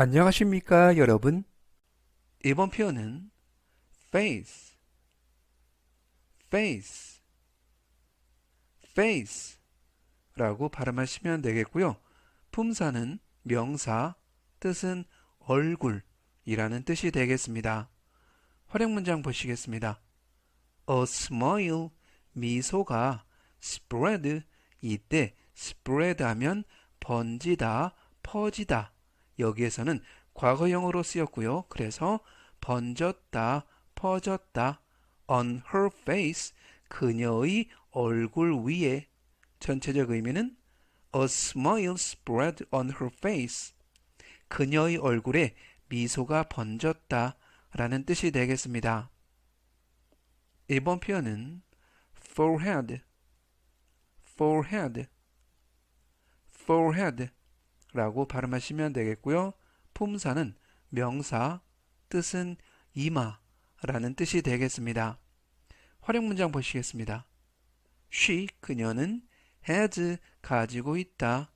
안녕하십니까, 여러분? 이번 표현은 face, face, face 라고 발음하시면 되겠고요. 품사는 명사, 뜻은 얼굴이라는 뜻이 되겠습니다. 활용 문장 보시겠습니다. A smile, 미소가 spread, 이때 spread 하면 번지다, 퍼지다. 여기에서는 과거형으로 쓰였고요. 그래서 번졌다, 퍼졌다. on her face, 그녀의 얼굴 위에 전체적 의미는 a smile spread on her face. 그녀의 얼굴에 미소가 번졌다 라는 뜻이 되겠습니다. 이번 표현은 forehead, forehead, forehead 라고 발음하시면 되겠고요. 품사는 명사, 뜻은 이마 라는 뜻이 되겠습니다. 활용 문장 보시겠습니다. she, 그녀는 has, 가지고 있다.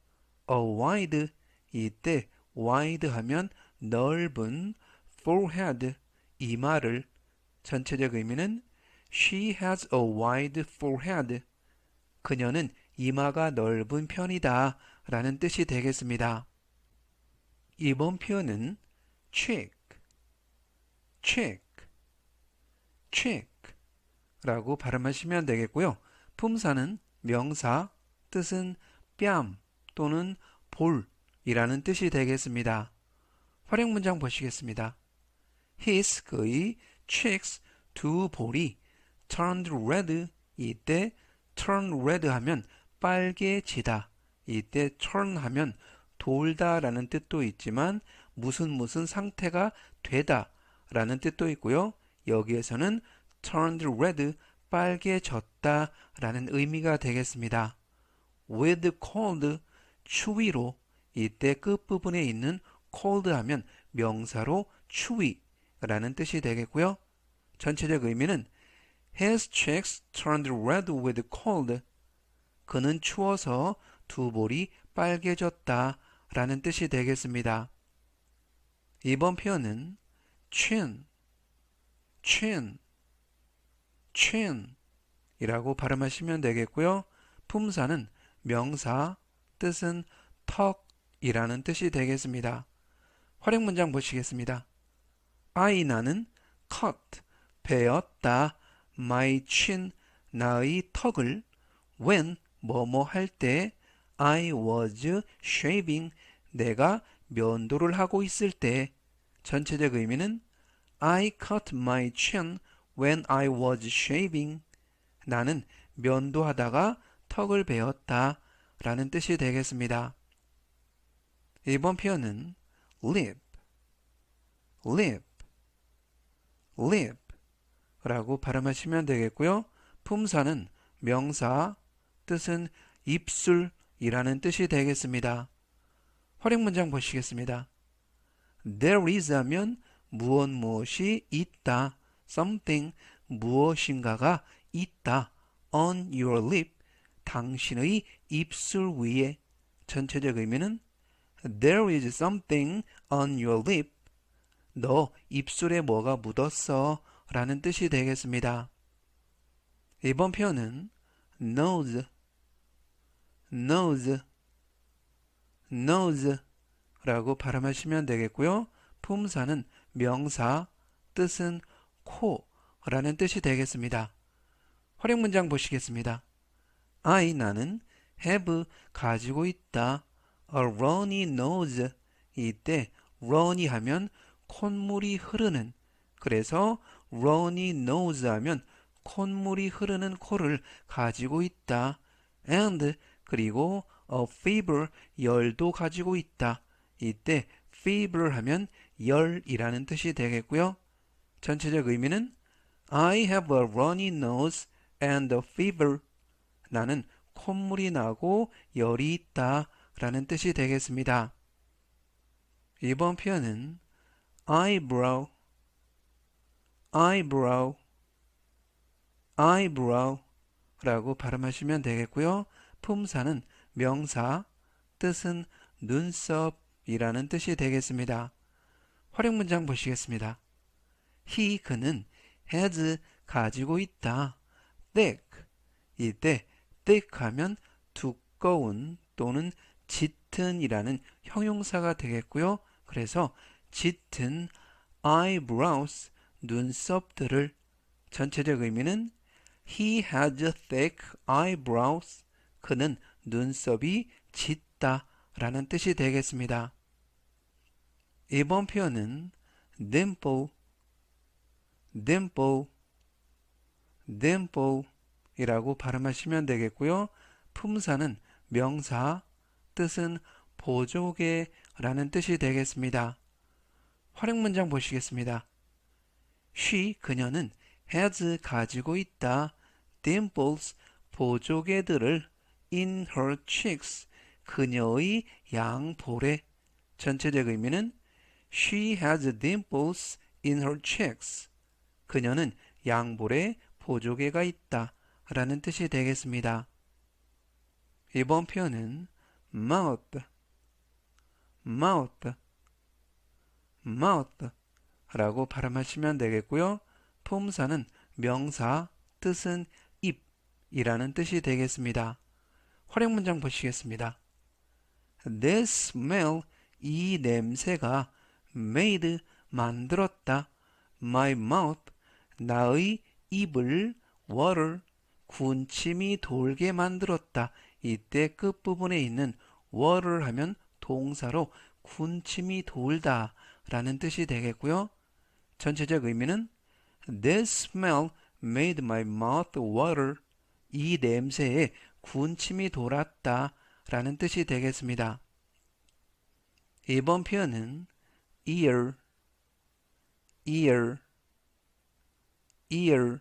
a wide, 이때 wide 하면 넓은 forehead, 이마를 전체적 의미는 she has a wide forehead. 그녀는 이마가 넓은 편이다 라는 뜻이 되겠습니다. 이번 표현은 cheek, cheek, cheek 라고 발음하시면 되겠고요. 품사는 명사, 뜻은 뺨 또는 볼이라는 뜻이 되겠습니다. 활용 문장 보시겠습니다. His 그의 cheeks 두 볼이 turned red 이때 turn red 하면 빨개지다 이때 turn 하면 돌다라는 뜻도 있지만 무슨 무슨 상태가 되다 라는 뜻도 있고요. 여기에서는 turned red 빨개졌다 라는 의미가 되겠습니다. with cold 추위로 이때 끝부분에 있는 cold 하면 명사로 추위라는 뜻이 되겠고요. 전체적 의미는 His cheeks turned red with cold. 그는 추워서 두 볼이 빨개졌다 라는 뜻이 되겠습니다. 이번 표현은 chin, chin, chin 이라고 발음하시면 되겠고요. 품사는 명사, 뜻은 턱이라는 뜻이 되겠습니다. 활용 문장 보시겠습니다. I 나는 cut, 베었다, my chin, 나의 턱을 when, 뭐뭐 할 때, I was shaving, 내가 면도를 하고 있을 때, 전체적 의미는 I cut my chin when I was shaving. 나는 면도하다가 턱을 베었다 라는 뜻이 되겠습니다. 이번 표현은 lip, lip, lip 라고 발음하시면 되겠고요. 품사는 명사, 뜻은 입술 이라는 뜻이 되겠습니다. 활용 문장 보시겠습니다. There is 하면 무엇 무엇이 있다. something 무엇인가가 있다. on your lip 당신의 입술 위에 전체적 의미는 There is something on your lip 너 입술에 뭐가 묻었어 라는 뜻이 되겠습니다. 이번 표현은 nose, nose, nose 라고 발음하시면 되겠고요. 품사는 명사, 뜻은 코라는 뜻이 되겠습니다. 활용 문장 보시겠습니다. I 나는 have 가지고 있다. a runny nose 이때 runny 하면 콧물이 흐르는 그래서 runny nose 하면 콧물이 흐르는 코를 가지고 있다. and 그리고 a fever 열도 가지고 있다. 이때 fever 하면 열이라는 뜻이 되겠고요. 전체적 의미는 I have a runny nose and a fever. 나는 콧물이 나고 열이 있다 라는 뜻이 되겠습니다. 이번 표현은 eyebrow, eyebrow, eyebrow 라고 발음하시면 되겠고요. 품사는 명사, 뜻은 눈썹 이라는 뜻이 되겠습니다. 활용 문장 보시겠습니다. he 그는 has 가지고 있다. thick 이때 thick 하면 두꺼운 또는 짙은이라는 형용사가 되겠고요. 그래서 짙은 eyebrows 눈썹들을 전체적 의미는 he has thick eyebrows 그는 눈썹이 짙다 라는 뜻이 되겠습니다. 이번 표현은 dimple, dimple, dimple 이라고 발음하시면 되겠고요. 품사는 명사, 뜻은 보조개 라는 뜻이 되겠습니다. 활용 문장 보시겠습니다. she, 그녀는 has 가지고 있다. dimples, 보조개들을 in her cheeks, 그녀의 양볼에 전체적 의미는 She has dimples in her cheeks. 그녀는 양볼에 보조개가 있다. 라는 뜻이 되겠습니다. 이번 표현은 mouth, mouth, mouth 라고 발음하시면 되겠고요. 품사는 명사, 뜻은 입이라는 뜻이 되겠습니다. 활용 문장 보시겠습니다. This smell, 이 냄새가 made, 만들었다. My mouth, 나의 입을 water, 군침이 돌게 만들었다. 이때 끝부분에 있는 water 하면 동사로 군침이 돌다 라는 뜻이 되겠고요. 전체적 의미는 This smell made my mouth water. 이 냄새에 군침이 돌았다 라는 뜻이 되겠습니다. 이번 표현은 ear, ear, ear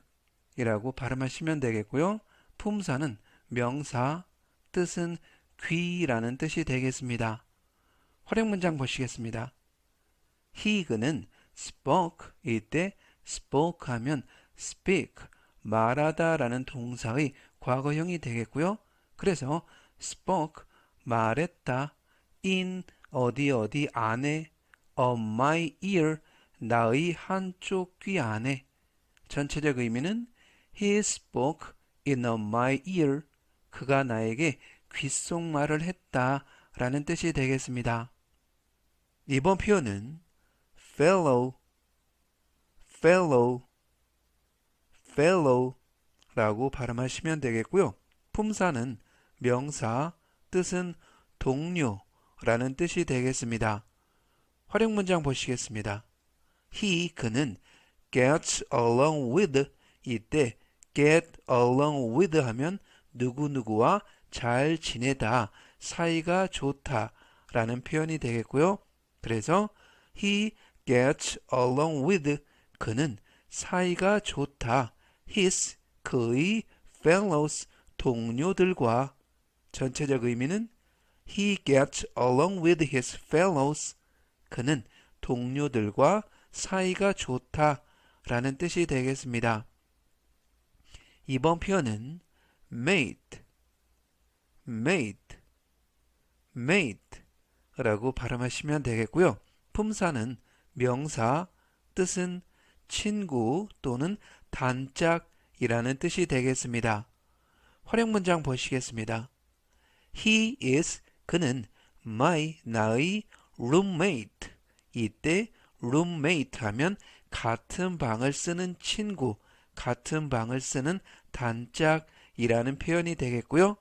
이라고 발음하시면 되겠고요. 품사는 명사, 뜻은 귀라는 뜻이 되겠습니다. 활용 문장 보시겠습니다. he 그는 spoke 이때 spoke 하면 speak 말하다 라는 동사의 과거형이 되겠고요. 그래서 spoke 말했다. in 어디 어디 안에 of my ear 나의 한쪽 귀 안에. 전체적 의미는 he spoke in of my ear. 그가 나에게 귓속말을 했다. 라는 뜻이 되겠습니다. 이번 표현은 fellow, fellow, fellow 라고 발음하시면 되겠고요. 품사는 명사, 뜻은 동료 라는 뜻이 되겠습니다. 활용 문장 보시겠습니다. he, 그는 gets along with 이때 get along with 하면 누구누구와 잘 지내다, 사이가 좋다 라는 표현이 되겠고요. 그래서 he gets along with 그는 사이가 좋다. his 그의 fellows 동료들과 전체적 의미는 he gets along with his fellows 그는 동료들과 사이가 좋다 라는 뜻이 되겠습니다. 이번 표현은 mate, mate, mate 라고 발음하시면 되겠고요. 품사는 명사, 뜻은 친구 또는 단짝 이라는 뜻이 되겠습니다. 활용 문장 보시겠습니다. He is 그는 my 나의 roommate 이때 roommate 하면 같은 방을 쓰는 친구, 같은 방을 쓰는 단짝이라는 표현이 되겠고요.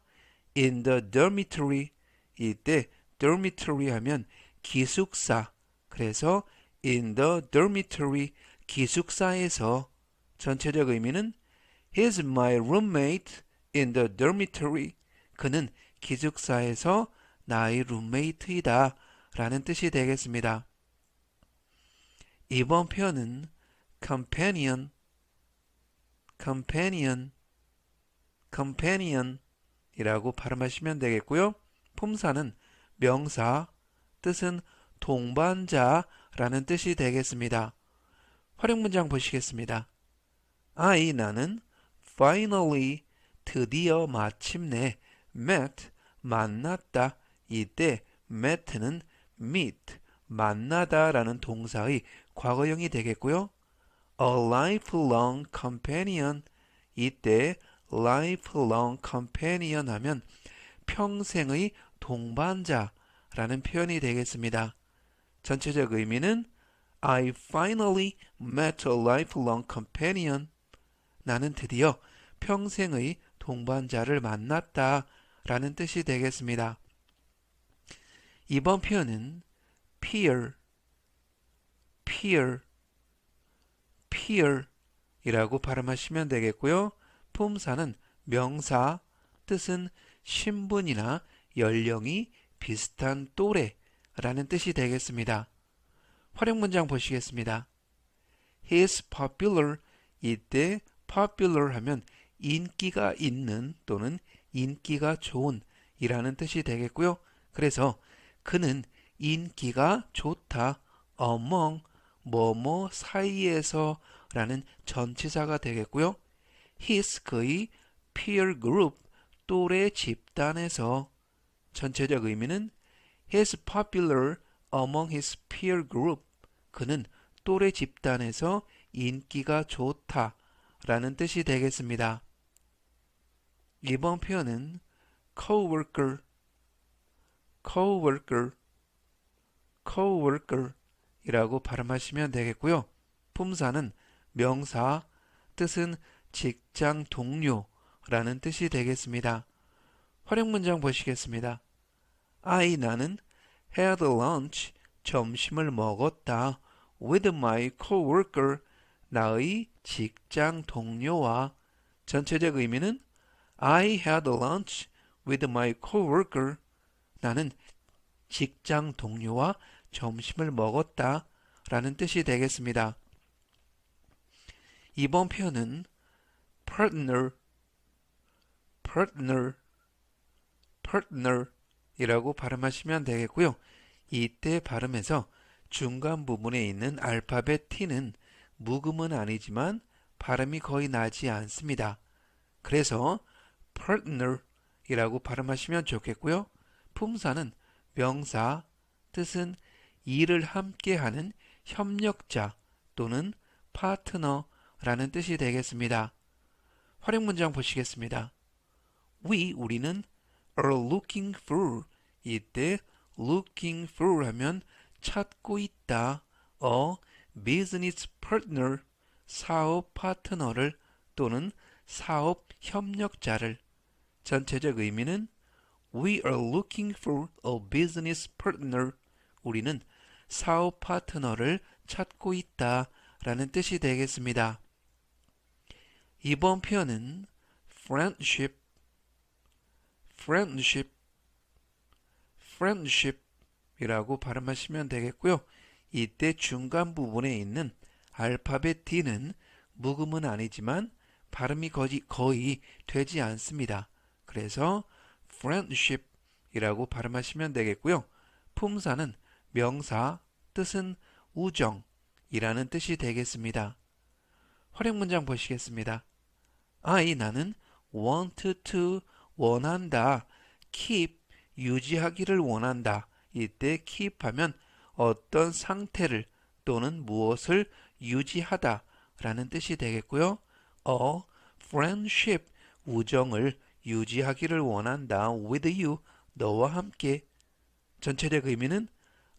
in the dormitory 이때 dormitory 하면 기숙사 그래서 in the dormitory 기숙사에서 전체적 의미는 He's my roommate in the dormitory 그는 기숙사에서 나의 룸메이트이다 라는 뜻이 되겠습니다. 이번 표현은 companion, companion, companion 이라고 발음하시면 되겠고요. 품사는 명사, 뜻은 동반자라는 뜻이 되겠습니다. 활용 문장 보시겠습니다. I 나는 finally 드디어 마침내 met 만났다. 이때 met는 meet 만나다 라는 동사의 과거형이 되겠고요. a lifelong companion 이때 lifelong companion 하면 평생의 동반자라는 표현이 되겠습니다. 전체적 의미는 I finally met a lifelong companion. 나는 드디어 평생의 동반자를 만났다 라는 뜻이 되겠습니다. 이번 표현은 peer, peer, peer 이라고 발음하시면 되겠고요. 품사는 명사, 뜻은 신분이나 연령이 비슷한 또래라는 뜻이 되겠습니다. 활용 문장 보시겠습니다. He is popular. 이때 popular 하면 인기가 있는 또는 인기가 좋은 이라는 뜻이 되겠고요. 그래서 그는 인기가 좋다. among 뭐뭐 사이에서 라는 전치사가 되겠고요. his 그의 peer group 또래 집단에서 전체적 의미는 his popular among his peer group 그는 또래 집단에서 인기가 좋다 라는 뜻이 되겠습니다. 이번 표현은 coworker, coworker, coworker 이라고 발음하시면 되겠고요. 품사는 명사, 뜻은 직장 동료라는 뜻이 되겠습니다. 활용 문장 보시겠습니다. I 나는 had lunch 점심을 먹었다 with my coworker 나의 직장 동료와 전체적 의미는 I had lunch with my coworker 나는 직장 동료와 점심을 먹었다 라는 뜻이 되겠습니다. 이번 표현은 partner, partner, partner 이라고 발음하시면 되겠고요. 이때 발음에서 중간 부분에 있는 알파벳 T는 묵음은 아니지만 발음이 거의 나지 않습니다. 그래서 partner 이라고 발음하시면 좋겠고요. 품사는 명사, 뜻은 일을 함께하는 협력자 또는 파트너라는 뜻이 되겠습니다. 활용 문장 보시겠습니다. We, 우리는 are looking for 이때 looking for 하면 찾고 있다. a business partner 사업 파트너를 또는 사업 협력자를 전체적 의미는 We are looking for a business partner. 우리는 사업 파트너를 찾고 있다 라는 뜻이 되겠습니다. 이번 표현은 friendship, friendship, friendship 이라고 발음하시면 되겠고요. 이때 중간 부분에 있는 알파벳 D는 묵음은 아니지만 발음이 거의, 거의 되지 않습니다. 그래서 friendship 이라고 발음하시면 되겠고요. 품사는 명사, 뜻은 우정이라는 뜻이 되겠습니다. 활용 문장 보시겠습니다. I 나는 want to 원한다. keep 유지하기를 원한다. 이때 keep 하면 어떤 상태를 또는 무엇을 유지하다 라는 뜻이 되겠고요. a friendship 우정을 유지하기를 원한다. with you 너와 함께 전체적 의미는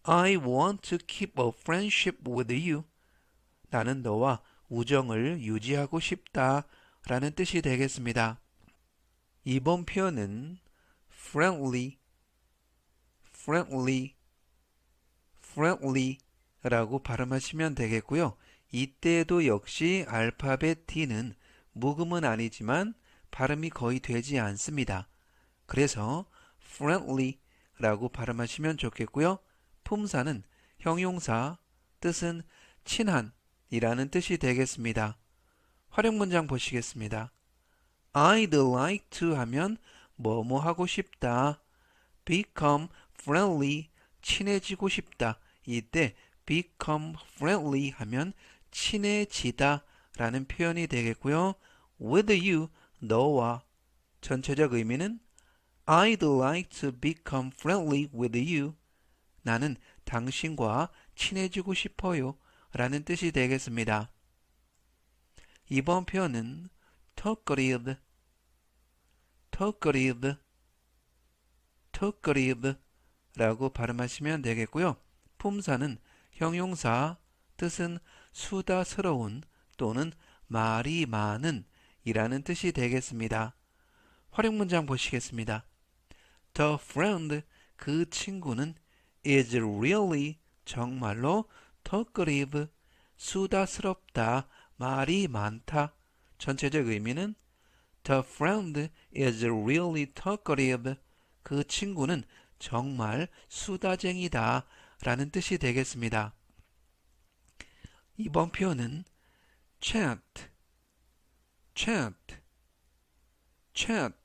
I want to keep a friendship with you. 나는 너와 우정을 유지하고 싶다 라는 뜻이 되겠습니다. 이번 표현은 friendly, friendly, friendly 라고 발음하시면 되겠고요. 이때도 역시 알파벳 T는 묵음은 아니지만 발음이 거의 되지 않습니다. 그래서 friendly 라고 발음하시면 좋겠고요. 품사는 형용사, 뜻은 친한 이라는 뜻이 되겠습니다. 활용 문장 보시겠습니다. I'd like to 하면 뭐뭐 하고 싶다. become friendly 친해지고 싶다. 이때 become friendly 하면 친해지다 라는 표현이 되겠고요. with you 너와 전체적 의미는 I'd like to become friendly with you. 나는 당신과 친해지고 싶어요 라는 뜻이 되겠습니다. 이번 표현은 talkative, talkative, talkative 라고 발음하시면 되겠고요. 품사는 형용사, 뜻은 수다스러운 또는 말이 많은 이라는 뜻이 되겠습니다. 활용 문장 보시겠습니다. The friend, 그 친구는 is really, 정말로 talkative, 수다스럽다, 말이 많다. 전체적 의미는 The friend is really talkative. 그 친구는 정말 수다쟁이다 라는 뜻이 되겠습니다. 이번 표현은 chat, chat, chat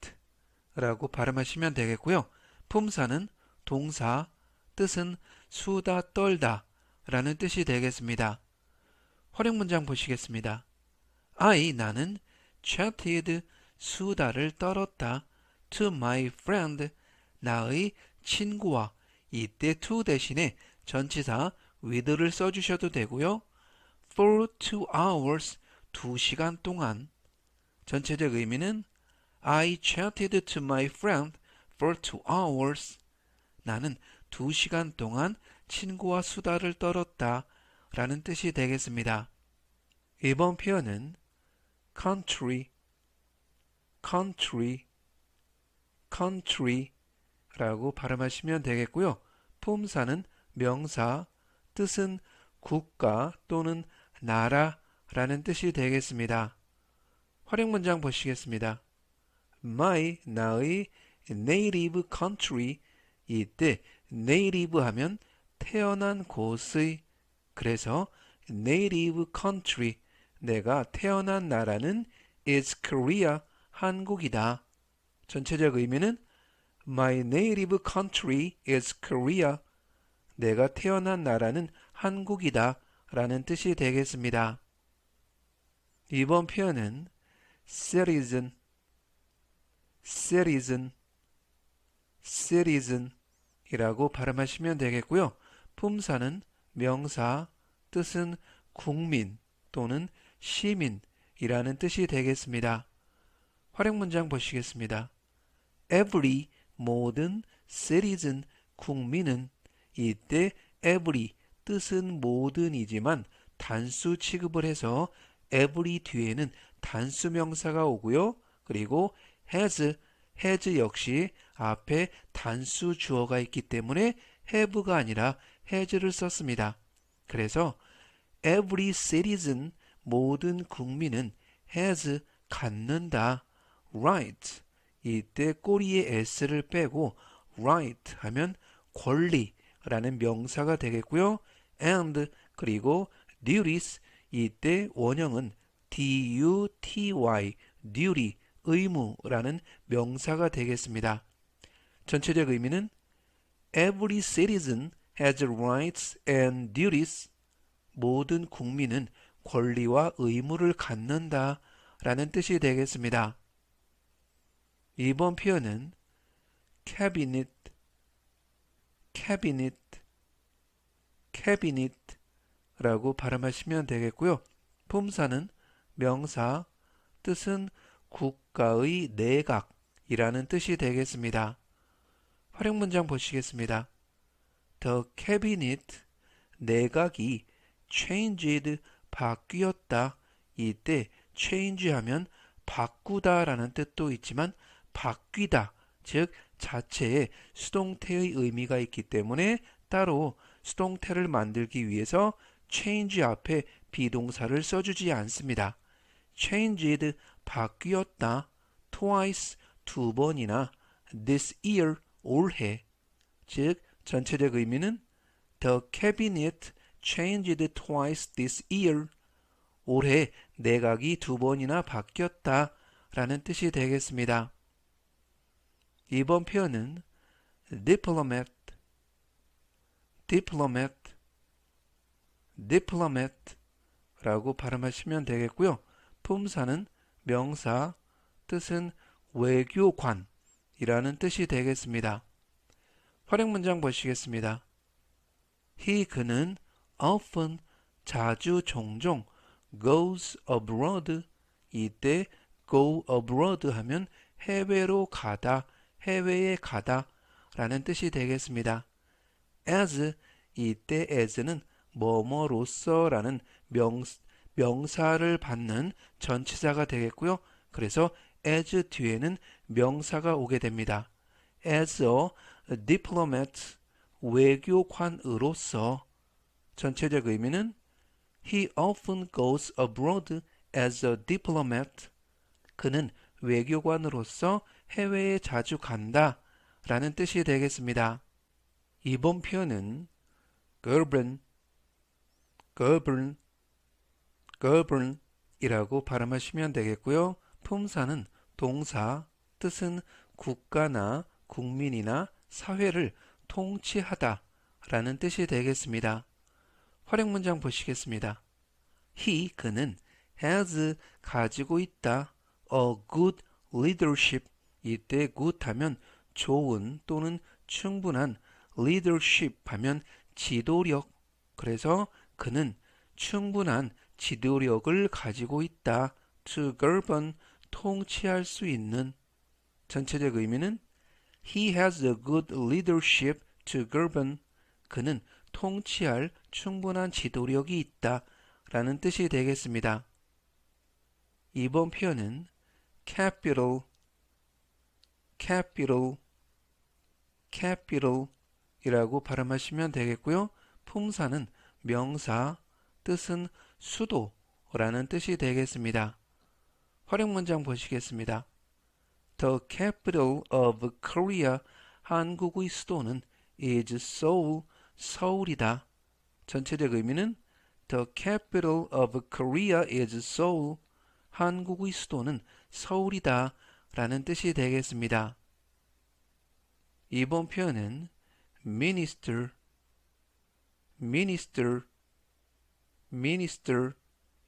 라고 발음하시면 되겠고요. 품사는 동사, 뜻은 수다 떨다 라는 뜻이 되겠습니다. 활용 문장 보시겠습니다. I, 나는 chatted, 수다를 떨었다. to my friend, 나의 친구와 이때 to 대신에 전치사 with를 써주셔도 되고요. for two hours, 두 시간 동안 전체적 의미는 I chatted to my friend for two hours. 나는 두 시간 동안 친구와 수다를 떨었다 라는 뜻이 되겠습니다. 이번 표현은 country, country, country 라고 발음하시면 되겠고요. 품사는 명사, 뜻은 국가 또는 나라라는 뜻이 되겠습니다. 활용 문장 보시겠습니다. My, 나의 native country 이때 native 하면 태어난 곳의 그래서 native country 내가 태어난 나라는 is Korea 한국이다. 전체적 의미는 My native country is Korea. 내가 태어난 나라는 한국이다. 라는 뜻이 되겠습니다. 이번 표현은 citizen, citizen, citizen 이라고 발음하시면 되겠고요. 품사는 명사, 뜻은 국민 또는 시민이라는 뜻이 되겠습니다. 활용 문장 보시겠습니다. every 모든 citizen 국민은 이때 every 뜻은 모든이지만 단수 취급을 해서 every 뒤에는 단수 명사가 오고요. 그리고 has has 역시 앞에 단수 주어가 있기 때문에 have가 아니라 has를 썼습니다. 그래서 every citizen 모든 국민은 has 갖는다. right 이때 꼬리에 s를 빼고 right 하면 권리라는 명사가 되겠고요. and 그리고 duties 이때 원형은 duty duty 의무라는 명사가 되겠습니다. 전체적 의미는 every citizen has rights and duties 모든 국민은 권리와 의무를 갖는다 라는 뜻이 되겠습니다. 이번 표현은 cabinet, cabinet, cabinet 라고 발음하시면 되겠고요. 품사는 명사, 뜻은 국가의 내각이라는 뜻이 되겠습니다. 활용 문장 보시겠습니다. The cabinet, 내각이 changed, 바뀌었다. 이때 change 하면 바꾸다 라는 뜻도 있지만 바뀌다, 즉 자체에 수동태의 의미가 있기 때문에 따로 수동태를 만들기 위해서 change 앞에 비동사를 써주지 않습니다. Changed, 바뀌었다, twice, 두 번이나 this year, 올해, 즉 전체적 의미는 The cabinet changed twice this year. 올해 내각이 두 번이나 바뀌었다 라는 뜻이 되겠습니다. 이번 표현은 diplomat, diplomat, diplomat 라고 발음하시면 되겠고요. 품사는 명사, 뜻은 외교관이라는 뜻이 되겠습니다. 활용 문장 보시겠습니다. he 그는 often 자주 종종 goes abroad 이때 go abroad 하면 해외로 가다, 해외에 가다 라는 뜻이 되겠습니다. as 이때 as는 뭐뭐로서 라는 명, 명사를 받는 전치사가 되겠고요. 그래서 as 뒤에는 명사가 오게 됩니다. as a diplomat 외교관으로서 전체적 의미는 he often goes abroad as a diplomat 그는 외교관으로서 해외에 자주 간다 라는 뜻이 되겠습니다. 이번 표현은 govern, govern, govern 이라고 발음하시면 되겠고요. 품사는 동사, 뜻은 국가나 국민이나 사회를 통치하다 라는 뜻이 되겠습니다. 활용 문장 보시겠습니다. He, 그는 has 가지고 있다. a good leadership 이때 good 하면 좋은 또는 충분한 leadership 하면 지도력 그래서 그는 충분한 지도력을 가지고 있다. to govern 통치할 수 있는 전체적 의미는 He has a good leadership to govern 그는 통치할 충분한 지도력이 있다 라는 뜻이 되겠습니다. 이번 표현은 capital, capital, capital 이라고 발음하시면 되겠고요. 품사는 명사, 뜻은 수도라는 뜻이 되겠습니다. 활용 문장 보시겠습니다. The capital of Korea, 한국의 수도는 is Seoul, 서울이다. 전체적 의미는 The capital of Korea is Seoul, 한국의 수도는 서울이다 라는 뜻이 되겠습니다. 이번 표현은 minister, minister, minister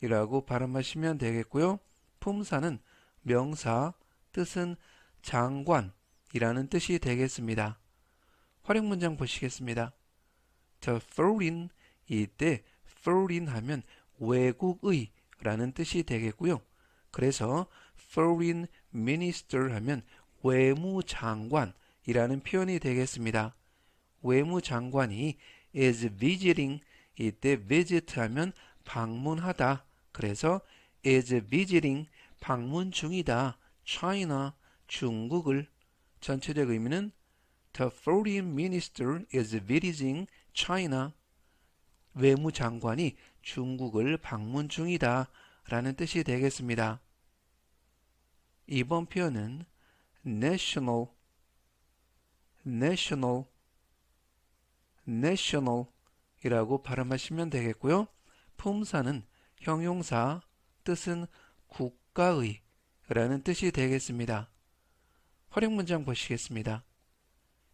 이라고 발음하시면 되겠고요. 품사는 명사, 뜻은 장관이라는 뜻이 되겠습니다. 활용 문장 보시겠습니다. The foreign 이때 foreign 하면 외국의 라는 뜻이 되겠고요. 그래서 foreign minister 하면 외무장관이라는 표현이 되겠습니다. 외무장관이 is visiting 이때 visit 하면 방문하다. 그래서 is visiting 방문 중이다. China 중국을 전체적 의미는 The foreign minister is visiting China. 외무장관이 중국을 방문 중이다 라는 뜻이 되겠습니다. 이번 표현은 national, national, national 이라고 발음하시면 되겠고요. 품사는 형용사, 뜻은 국가의 라는 뜻이 되겠습니다. 활용 문장 보시겠습니다.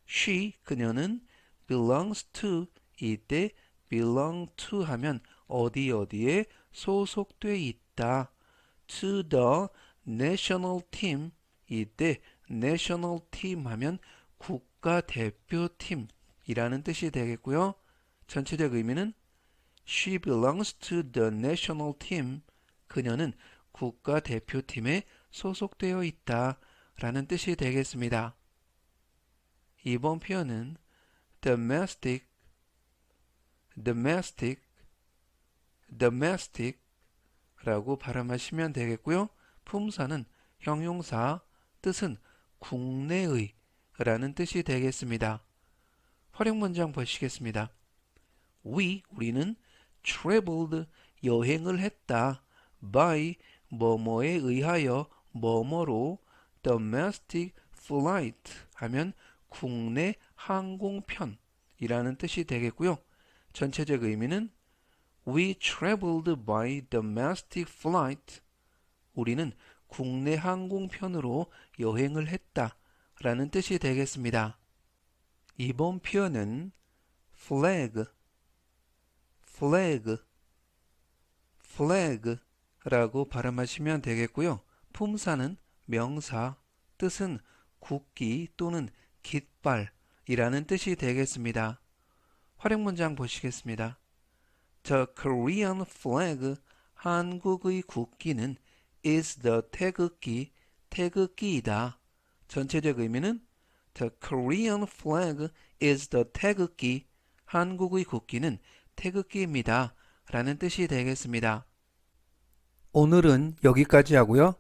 She, 그녀는 belongs to 이때 belong to 하면 어디 어디에 소속돼 있다. to the national team 이때 national team 하면 국가대표팀이라는 뜻이 되겠고요. 전체적 의미는 She belongs to the national team. 그녀는 국가 대표팀에 소속되어 있다. 라는 뜻이 되겠습니다. 이번 표현은 domestic, domestic, domestic 라고 발음하시면 되겠고요. 품사는 형용사, 뜻은 국내의 라는 뜻이 되겠습니다. 활용 문장 보시겠습니다. We, 우리는 traveled, 여행을 했다. by, 뭐뭐에 의하여, 뭐뭐로 domestic flight 하면 국내 항공편이라는 뜻이 되겠고요. 전체적 의미는 We traveled by domestic flight. 우리는 국내 항공편으로 여행을 했다 라는 뜻이 되겠습니다. 이번 표현은 flag, flag, flag 라고 발음하시면 되겠고요. 품사는 명사, 뜻은 국기 또는 깃발이라는 뜻이 되겠습니다. 활용 문장 보시겠습니다. The Korean flag, 한국의 국기는 is the 태극기, 태극기이다. 전체적 의미는 The Korean flag is the 태극기, 한국의 국기는 태극기입니다. 라는 뜻이 되겠습니다. 오늘은 여기까지 하고요.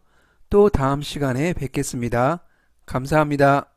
또 다음 시간에 뵙겠습니다. 감사합니다.